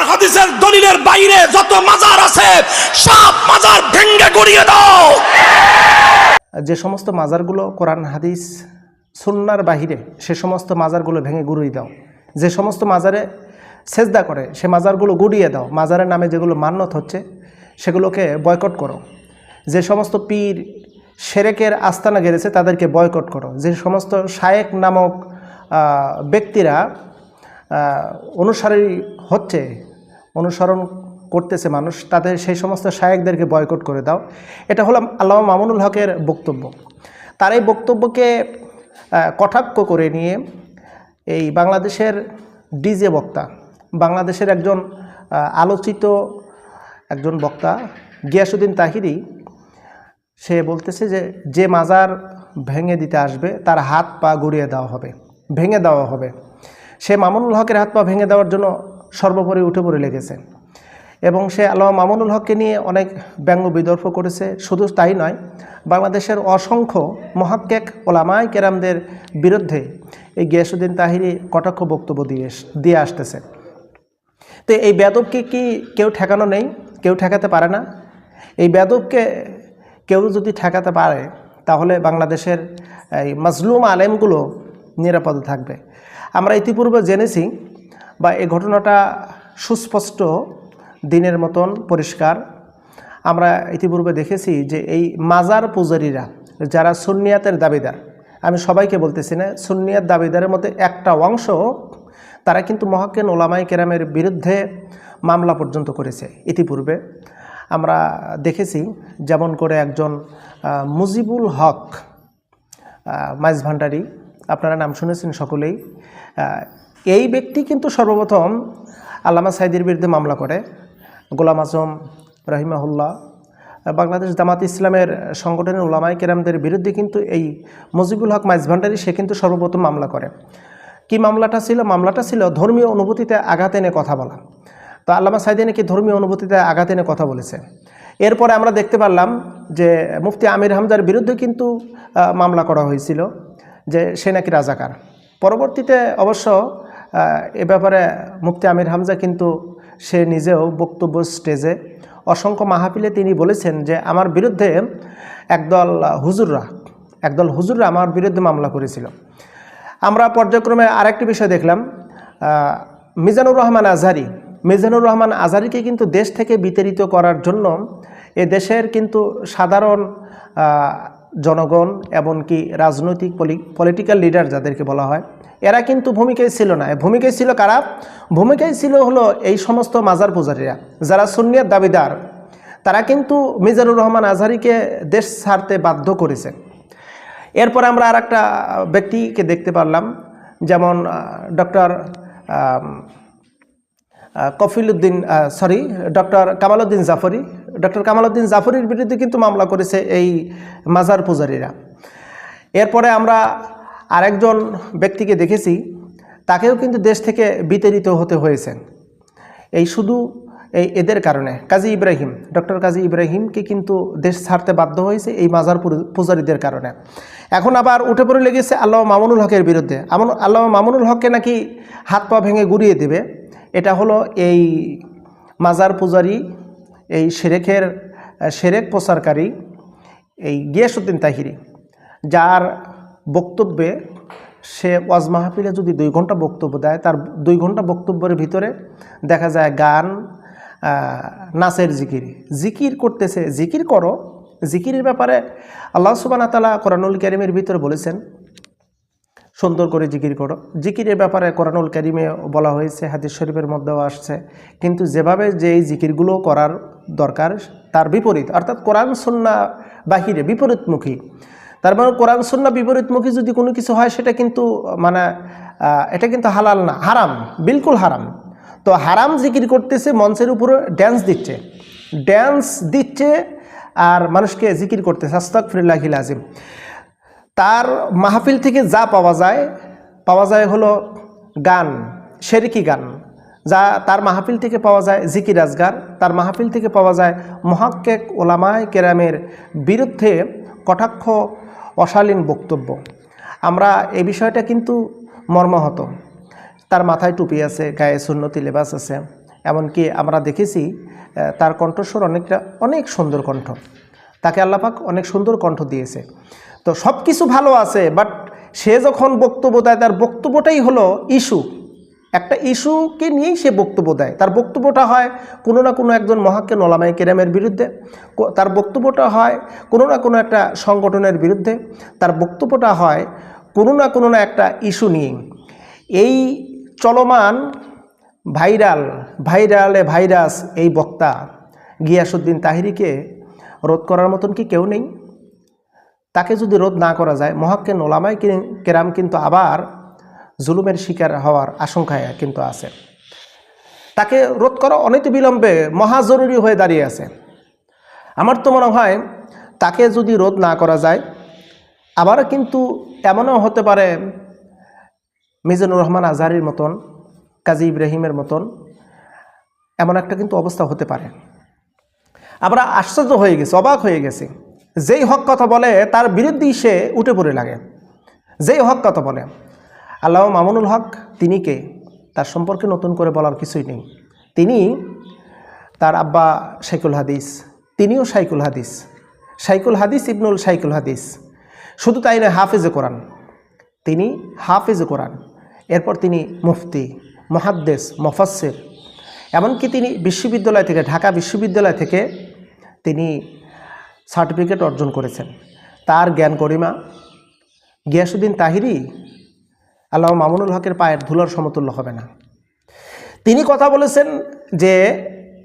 কোরআন হাদিসের দলিলের বাইরে যত মাজার আছে, সব মাজার ভেঙ্গে গড়িয়ে দাও। যে সমস্ত মাজারগুলো কোরআন, হাদিস, সুন্নার বাহিরে, সে সমস্ত মাজারগুলো ভেঙে গুড়িয়ে দাও। যে সমস্ত মাজারে সেজদা করে, সে মাজারগুলো গুড়িয়ে দাও। মাজারের নামে যেগুলো মান্যত হচ্ছে, সেগুলোকে বয়কট করো। যে সমস্ত পীর, সেরেকের আস্তানা গেড়েছে, তাদেরকে বয়কট করো। যে সমস্ত শায়েক নামক ব্যক্তিরা অনুসারী হচ্ছে অনুসরণ করতেছে মানুষ, তাদের সেই সমস্ত শায়েকদেরকে বয়কট করে দাও। এটা হলো আল্লাহ মামুনুল হকের বক্তব্য। তার এই বক্তব্যকে কটাক্ষ করে নিয়ে এই বাংলাদেশের ডিজে বক্তা, বাংলাদেশের একজন আলোচিত একজন বক্তা, গিয়াসুদ্দিন তাহিরি, সে বলতেছে যে যে মাজার ভেঙে দিতে আসবে, তার হাত পা গড়িয়ে দেওয়া হবে, ভেঙে দেওয়া হবে। সে মামুনুল হকের হাত পা ভেঙে দেওয়ার জন্য সর্বোপরি উঠে পড়ে লেগেছে। এবং সে আল্লাহ মামুনুল হককে নিয়ে অনেক ব্যঙ্গ বিদর্ভ করেছে। শুধু তাই নয়, বাংলাদেশের অসংখ্য মহাক্কেক ওলামাই কেরামদের বিরুদ্ধে এই গিয়াসুদ্দিন তাহিরি কটাক্ষ বক্তব্য দিয়ে দিয়ে আসতেছে। তো এই বেদবকে কি কেউ ঠেকানো নেই? কেউ ঠেকাতে পারে না। এই বেদবকে কেউ যদি ঠেকাতে পারে, তাহলে বাংলাদেশের এই মাজলুম আলেমগুলো নিরাপদে থাকবে। আমরা ইতিপূর্বে জেনেছি বা এই ঘটনাটা সুস্পষ্ট দিনের মতন পরিষ্কার। আমরা ইতিপূর্বে দেখেছি যে এই মাজার পূজারীরা যারা সুন্নিয়াতের দাবিদার, আমি সবাইকে বলতেছি না, সুন্নিয়াত দাবিদারের মধ্যে একটা অংশ তারা কিন্তু মহাক্কেন ওলামাই কেরামের বিরুদ্ধে মামলা পর্যন্ত করেছে ইতিপূর্বে। আমরা দেখেছি যেমন করে একজন মুজিবুল হক মাইজ ভান্ডারি আপনারা নাম শুনেছেন সকলেই এই ব্যক্তি কিন্তু সর্বপ্রথম আল্লামা সাইদির বিরুদ্ধে মামলা করে। গোলাম আজম, রহিমাহুল্লাহ, বাংলাদেশ জামাত ইসলামের সংগঠনের ওলামাই কেরামদের বিরুদ্ধে কিন্তু এই মুজিবুল হক মাইজ ভান্ডারি, সে কিন্তু সর্বপ্রথম মামলা করে। কি মামলাটা ছিল? মামলাটা ছিল ধর্মীয় অনুভূতিতে আঘাত এনে কথা বলা। তো আল্লামা সাইদি নাকি ধর্মীয় অনুভূতিতে আঘাত এনে কথা বলেছে। এরপরে আমরা দেখতে পারলাম যে মুফতি আমির হামজার বিরুদ্ধে কিন্তু মামলা করা হয়েছিল যে সে নাকি রাজাকার। পরবর্তীতে অবশ্য এ ব্যাপারে মুফতি আমির হামজা কিন্তু সে নিজেও বক্তব্য স্টেজে অসংখ্য মাহফিলে তিনি বলেছেন যে আমার বিরুদ্ধে একদল হুজুররা একদল হুজুররা আমার বিরুদ্ধে মামলা করেছিল। আমরা পর্যায়ক্রমে আরেকটি বিষয় দেখলাম মিজানুর রহমান আজহারি, মিজানুর রহমান আজহারিকে কিন্তু দেশ থেকে বিতাড়িত করার জন্য এ দেশের কিন্তু সাধারণ জনগণ এমনকি রাজনৈতিক পলিটিক্যাল লিডার যাদেরকে বলা হয় এরা কিন্তু ভূমিকায় ছিল না। ভূমিকায় ছিল কারা? ভূমিকায় ছিল হলো এই সমস্ত মাজার পূজারীরা, যারা সুন্নিয়ার দাবিদার। তারা কিন্তু মিজানুর রহমান আজহারিকে দেশ ছাড়তে বাধ্য করেছে। এরপর আমরা আর একটা ব্যক্তিকে দেখতে পারলাম, যেমন doctor Kafiluddin sorry doctor Kamaluddin Jafri. Doctor Kamaluddin জাফরির বিরুদ্ধে কিন্তু মামলা করেছে এই মাজার পূজারীরা। এরপরে আমরা আরেকজন ব্যক্তিকে দেখেছি, তাকেও কিন্তু দেশ থেকে বিতাড়িত হতে হয়েছে। এই শুধু এই এদের কারণে। কাজী ইব্রাহিম, ডক্টর কাজী ইব্রাহিমকে কিন্তু দেশ ছাড়তে বাধ্য হয়েছে এই মাজার পূজারীদের কারণে। এখন আবার উঠে পড়ে লেগেছে আল্লাহ মামুনুল হকের বিরুদ্ধে। আল্লাহ মামুনুল হককে নাকি হাত পা ভেঙে গুড়িয়ে দেবে। এটা হলো এই মাজার পূজারী, এই সেরেকের সেরেক প্রচারকারী, এই গিয়াসুদ্দিন তাহিরি, যার বক্তব্যে সে ওয়াজ মাহফিলে যদি দুই ঘণ্টা বক্তব্য দেয়, তার দুই ঘণ্টা বক্তব্যের ভিতরে দেখা যায় গান নাচের জিকির। জিকির করতেছে, জিকির করো, জিকিরের ব্যাপারে আল্লাহ সুবান তালা কোরআনুল করিমের ভিতরে বলেছেন, সুন্দর করে জিকির করো। জিকিরের ব্যাপারে কোরআনুল কারিমে বলা হয়েছে, হাদিস শরীফের মধ্যেও আসছে, কিন্তু যেভাবে যে এই জিকিরগুলো করার দরকার, তার বিপরীত, অর্থাৎ কোরআন সন্না বাহিরে বিপরীতমুখী। তার মানে কোরআন সন্না বিপরীতমুখী যদি কোনো কিছু হয়, সেটা কিন্তু মানে এটা কিন্তু হালাল না, হারাম, বিলকুল হারাম। তো হারাম জিকির করতেছে, মঞ্চের উপরে ড্যান্স দিচ্ছে। ড্যান্স দিচ্ছে আর মানুষকে জিকির করতেছে আস্তাক ফিরুল্লাহিল আজিম তার মাহফিল থেকে যা পাওয়া যায় পাওয়া যায় হলো গান শেরিকি গান। যা তার মাহফিল থেকে পাওয়া যায় জিকির আজগার, তার মাহফিল থেকে পাওয়া যায় মহাক্কেক ওলামায় কেরামের বিরুদ্ধে কটাক্ষ অশালীন বক্তব্য। আমরা এই বিষয়টা কিন্তু মর্মাহত। তার মাথায় টুপি আছে, গায়ে সুন্নতি লেবাস আছে। এমনকি আমরা দেখেছি তার কণ্ঠস্বর অনেকটা, অনেক সুন্দর কণ্ঠ। তাকে আল্লাপাক অনেক সুন্দর কণ্ঠ দিয়েছে। তো সব কিছু ভালো আছে বাট সে যখন বক্তব্য দেয়, তার বক্তব্যটাই হলো ইস্যু একটা ইস্যুকে নিয়েই সে বক্তব্য দেয়। তার বক্তব্যটা হয় কোনো না কোনো একজন মহাক্কে নলামাই কেরামের বিরুদ্ধে। তার বক্তব্যটা হয় কোনো না কোনো একটা সংগঠনের বিরুদ্ধে। তার বক্তব্যটা হয় কোনো না কোনো না একটা ইস্যু নিয়ে এই চলমান ভাইরাল, ভাইরালে ভাইরাস এই বক্তা গিয়াসুদ্দিন তাহিরিকে রোধ করার মতন কি কেউ নেই? তাকে যদি রোধ না করা যায় মহাক্কে নোলামাই কেরাম কিন্তু আবার জুলুমের শিকার হওয়ার আশঙ্কায় কিন্তু আছে। তাকে রোধ করা অনেক বিলম্বে মহা জরুরি হয়ে দাঁড়িয়ে আছে। আমার তো মনে হয় তাকে যদি রোধ না করা যায়, আবার কিন্তু এমনও হতে পারে মিজানুর রহমান আজহারির মতন, কাজী ইব্রাহিমের মতন, এমন একটা কিন্তু অবস্থা হতে পারে। আমরা আশ্চর্য হয়ে গেছি, অবাক হয়ে গেছি। যেই হক কথা বলে, তার বিরুদ্ধেই সে উঠে পড়ে লাগে। যেই হক কথা বলে আল্লাহ মামুনুল হক তিনি কে? তার সম্পর্কে নতুন করে বলার কিছুই নেই। তিনি তার আব্বা শাইকুল হাদিস, তিনিও শাইকুল হাদিস শাইকুল হাদিস ইবনুল শাইকুল হাদিস। শুধু তাই নয়, হাফেজে কোরআন। তিনি হাফেজে কোরআন। এরপর তিনি মুফতি, মহাদ্দেস মফাসির এমনকি তিনি বিশ্ববিদ্যালয় থেকে, ঢাকা বিশ্ববিদ্যালয় থেকে তিনি সার্টিফিকেট অর্জন করেছেন। তার জ্ঞান গরিমা গিয়াসুদ্দিন তাহিরি আল্লাহ মামুনুল হকের পায়ের ধুলার সমতুল্য হবে না। তিনি কথা বলেছেন যে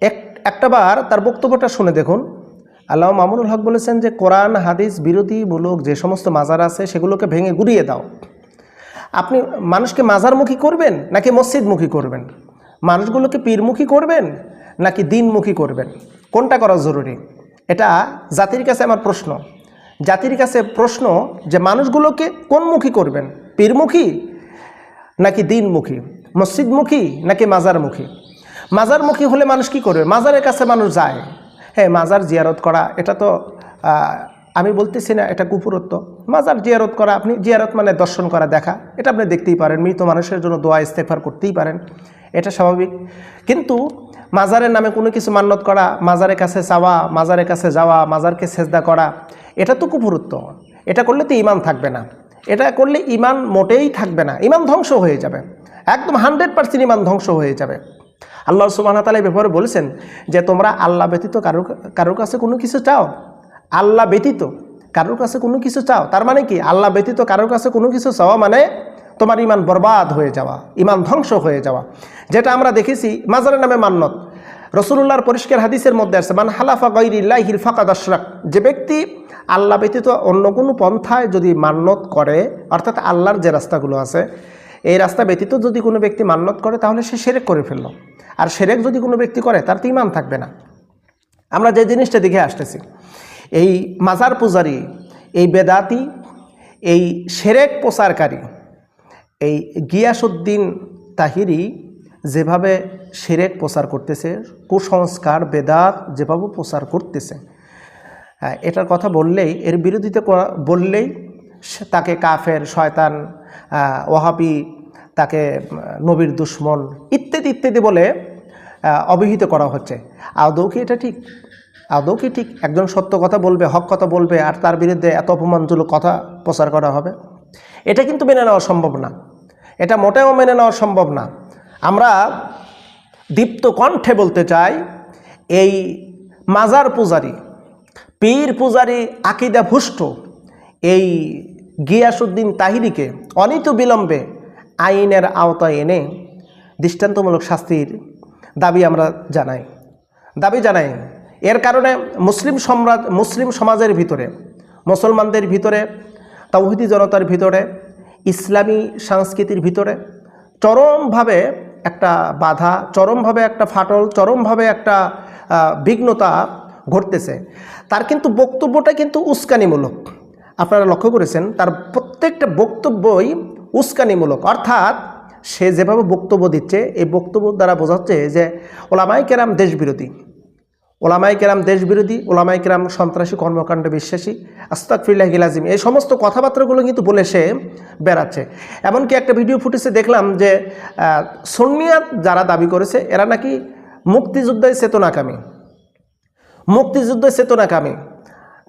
এক একটাবার তার বক্তব্যটা শুনে দেখুন। আল্লাহ মামুনুল হক বলেছেন যে, কোরআন, হাদিস, বিরোধী মূলক যে সমস্ত মাজার আছে সেগুলোকে ভেঙে গুড়িয়ে দাও। আপনি মানুষকে মাজারমুখী করবেন নাকি মসজিদমুখী করবেন? মানুষগুলোকে পীরমুখী করবেন নাকি দিনমুখী করবেন? কোনটা করা জরুরি? এটা জাতির কাছে আমার প্রশ্ন। জাতির কাছে প্রশ্ন যে, মানুষগুলোকে কোনমুখী করবেন? পীরমুখী নাকি দিনমুখী? মসজিদমুখী নাকি মাজারমুখী? মাজারমুখী হলে মানুষ কি করবে? মাজারের কাছে মানুষ যায়। হ্যাঁ মাজার জিয়ারত করা, এটা তো আমি বলতেছি না এটা কুপুরত্ব। মাজার জিয়ারত করা, আপনি জিয়ারত মানে দর্শন করা, দেখা। এটা আপনি দেখতেই পারেন। মৃত মানুষের জন্য দোয়া ইস্তেফার করতেই পারেন। এটা স্বাভাবিক। কিন্তু মাজারের নামে কোনো কিছু মান্যত করা, মাজারের কাছে চাওয়া, মাজারের কাছে যাওয়া, মাজারকে সেজদা করা, এটা তো কুপুরত্ব। এটা করলে তো ইমান থাকবে না। এটা করলে ইমান মোটেই থাকবে না, ইমান ধ্বংস হয়ে যাবে। একদম হান্ড্রেড পার্সেন্ট ইমান ধ্বংস হয়ে যাবে। আল্লাহ সুবাহ তালা এই ব্যাপারে বলেছেন যে, তোমরা আল্লাহ ব্যতীত কারোর কারোর কাছে কোনো কিছু চাও? আল্লাহ ব্যতীত কারোর কাছে কোনো কিছু চাও? তার মানে কি? আল্লাহ ব্যতীত কারোর কাছে কোনো কিছু চাওয়া মানে তোমার ইমান বরবাদ হয়ে যাওয়া, ইমান ধ্বংস হয়ে যাওয়া। যেটা আমরা দেখেছি, মাজারের নামে মান্নত। রসুল্লাহর পরিষ্কার হাদিসের মধ্যে আছে, মান হালাফা গৈরিল্লাহির ফাকাদ আশরাক যে ব্যক্তি আল্লাহ ব্যতীত অন্য কোনো পন্থায় যদি মান্যত করে, অর্থাৎ আল্লাহর যে রাস্তাগুলো আছে, এই রাস্তা ব্যতীত যদি কোনো ব্যক্তি মান্যত করে, তাহলে সে সেরেক করে ফেলল। আর সেরেক যদি কোনো ব্যক্তি করে, তার তো ইমান থাকবে না। আমরা যে জিনিসটা দেখে আসতেছি, এই মাজার পূজারি, এই বেদাতি, এই সেরেক প্রচারকারী এই গিয়াসুদ্দিন তাহিরি যেভাবে সেরেক প্রচার করতেছে কুসংস্কার বেদাত যেভাবে প্রচার করতেছে হ্যাঁ, এটার কথা বললেই এর বিরোধিতা বললেই তাকে কাফের শয়তান ওহাবি তাকে নবীর দুশ্মন ইত্যাদি ইত্যাদি বলে আহ, অভিহিত করা হচ্ছে। আদৌ কি এটা ঠিক? আদৌ কি ঠিক? একজন সত্য কথা বলবে হক কথা বলবে আর তার বিরুদ্ধে এত অপমানজনক কথা প্রচার করা হবে? এটা কিন্তু মেনে নেওয়া সম্ভব না। এটা মোটেও মেনে নেওয়া সম্ভব না। আমরা দীপ্ত কণ্ঠে বলতে চাই, এই মাজার পূজারী, পীর পূজারী আকিদা ভুষ্ট, এই গিয়াসুদ্দিন তাহিরিকে অনিত বিলম্বে আইনের আওতায় এনে দৃষ্টান্তমূলক শাস্তির দাবি আমরা জানাই। দাবি জানাই, এর কারণে মুসলিম সম্রাট, মুসলিম সমাজের ভিতরে, মুসলমানদের ভিতরে তৌহিদি জনতার ভিতরে, ইসলামী সংস্কৃতির ভিতরে চরমভাবে একটা বাধা, চরমভাবে একটা ফাটল, চরমভাবে একটা বিঘ্নতা ঘটতেছে। তার কিন্তু বক্তব্যটা কিন্তু উস্কানিমূলক। আপনারা লক্ষ্য করেছেন, তার প্রত্যেকটা বক্তব্যই উস্কানিমূলক। অর্থাৎ সে যেভাবে বক্তব্য দিচ্ছে, এই বক্তব্য দ্বারা বোঝাচ্ছে যে ওলামাই কেরাম দেশবিরোধী। ওলামাই কেরাম দেশবিরোধী ওলামাই কেরাম সন্ত্রাসী, কর্মকাণ্ডে বিশ্বাসী আস্তাক ফিল্লাহ গিলাজিম এই সমস্ত কথাবার্তাগুলো কিন্তু বলে সে বেড়াচ্ছে। এমনকি একটা ভিডিও ফুটেজে দেখলাম যে সুন্নিয়াত যারা দাবি করেছে, এরা নাকি মুক্তিযুদ্ধই চেতনাকামী। মুক্তিযুদ্ধ চেতনাকামী।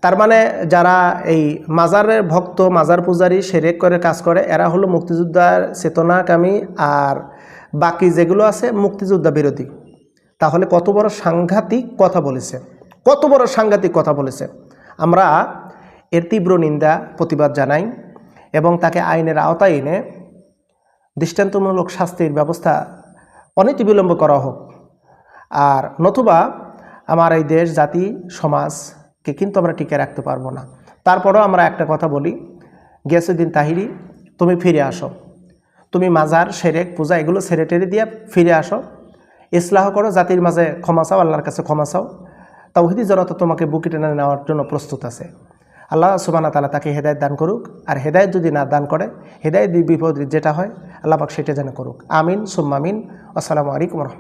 তার মানে যারা এই মাজারের ভক্ত, মাজার পূজারী, সেরেক করে কাজ করে, এরা হলো মুক্তিযোদ্ধার চেতনাকামী আর বাকি যেগুলো আছে মুক্তিযোদ্ধা বিরোধী। তাহলে কত বড় সাংঘাতিক কথা বলেছে। কত বড় সাংঘাতিক কথা বলেছে। আমরা এর তীব্র নিন্দা, প্রতিবাদ জানাই এবং তাকে আইনের আওতায় এনে দৃষ্টান্তমূলক শাস্তির ব্যবস্থা অনতিবিলম্ব করা হোক। আর নতুবা আমার এই দেশ, জাতি, সমাজকে কিন্তু আমরা টিকে রাখতে পারব না। তারপরেও আমরা একটা কথা বলি গিয়াসুদ্দিন তাহিরি, তুমি ফিরে আসো। তুমি মাজার, সেরেক, পূজা এগুলো সেরে টেরে দিয়ে ফিরে আসো। ইসলাহ করো, জাতির মাঝে ক্ষমা চাও, আল্লাহর কাছে ক্ষমা চাও। তাওহিদি জনতা তোমাকে বুকি টেনে নেওয়ার জন্য প্রস্তুত আছে। আল্লাহ সুবানা তালা তাকে হেদায়ত দান করুক, আর হেদায়ত যদি না দান করে, হেদায়ত বিপদ যেটা হয়, আল্লাহ পাক সেটা যেন করুক। আমিন সুম্মামিন আসসালামু আলাইকুম রহমতুল্লাহ।